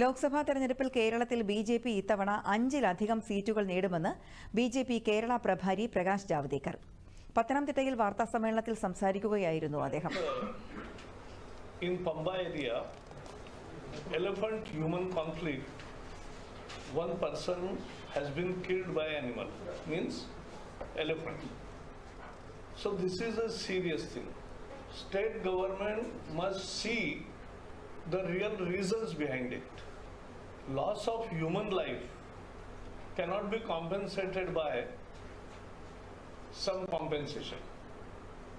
ലോക്സഭാ തെരഞ്ഞെടുപ്പിൽ കേരളത്തിൽ B J P ഇത്തവണ അഞ്ചിലധികം സീറ്റുകൾ നേടുമെന്ന് ബി ജെ പി കേരള പ്രഭാരി പ്രകാശ് ജാവ്ദേക്കർ. പത്തനംതിട്ടയിൽ വാർത്താസമ്മേളനത്തിൽ സംസാരിക്കുകയായിരുന്നു അദ്ദേഹം. In Pamba area elephant human conflict one person has been killed by animal means elephant so this is a serious thing state government must see the real reasons behind it. Loss of human life cannot be compensated by some compensation.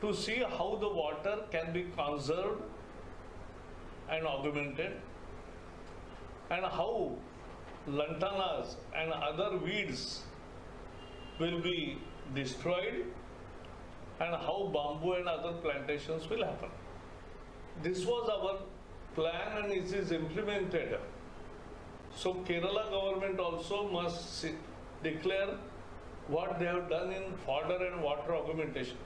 To see how the water can be conserved and augmented and how lantanas and other weeds will be destroyed and how bamboo and other plantations will happen. This was our plan and it is implemented. So Kerala government also must declare what they have done in fodder and water augmentation.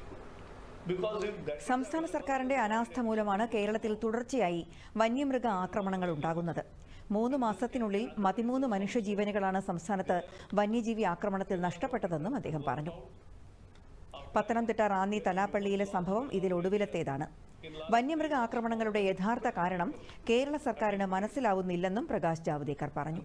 സംസ്ഥാന സർക്കാരിന്റെ അനാസ്ഥ മൂലമാണ് കേരളത്തിൽ തുടർച്ചയായി വന്യമൃഗ ആക്രമണങ്ങൾ ഉണ്ടാകുന്നത് മൂന്ന് മാസത്തിനുള്ളിൽ പതിമൂന്ന് മനുഷ്യജീവനുകളാണ് സംസ്ഥാനത്ത് വന്യജീവി ആക്രമണത്തിൽ നഷ്ടപ്പെട്ടതെന്നും അദ്ദേഹം പറഞ്ഞു പത്തനംതിട്ട റാന്നി തലാപ്പള്ളിയിലെ സംഭവം ഇതിലൊടുവിലത്തേതാണ് വന്യമൃഗ ആക്രമണങ്ങളുടെ യഥാർത്ഥ കാരണം കേരള സർക്കാരിന് മനസ്സിലാവുന്നില്ലെന്നും പ്രകാശ് ജാവ്ദേക്കർ പറഞ്ഞു